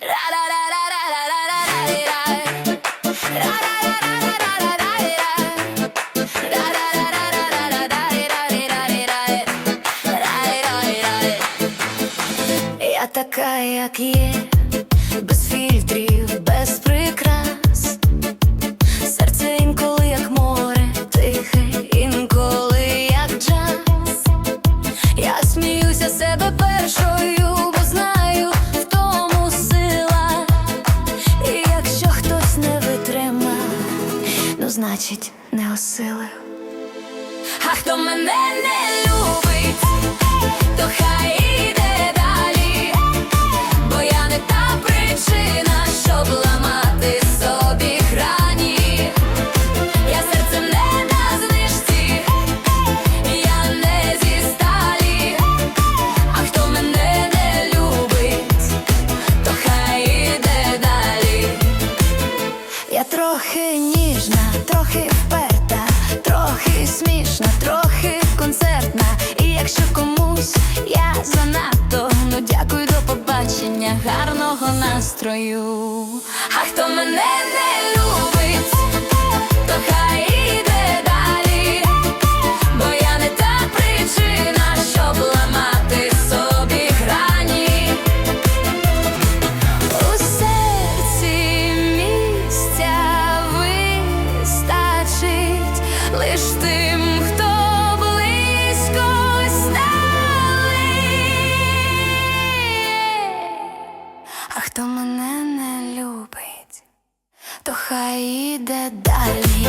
Я така, як є, без фільтрів, без прикрас. Серце інколи як море, тихе, інколи як джаз. Я сміюся себе першою, значить не осилив. А хто мене не трохи вперта, трохи смішна, трохи концертна. І якщо комусь я занадто, ну дякую, до побачення, гарного настрою. А хто мене не любить, лиш тим, хто близько стали. А хто мене не любить, то хай іде далі.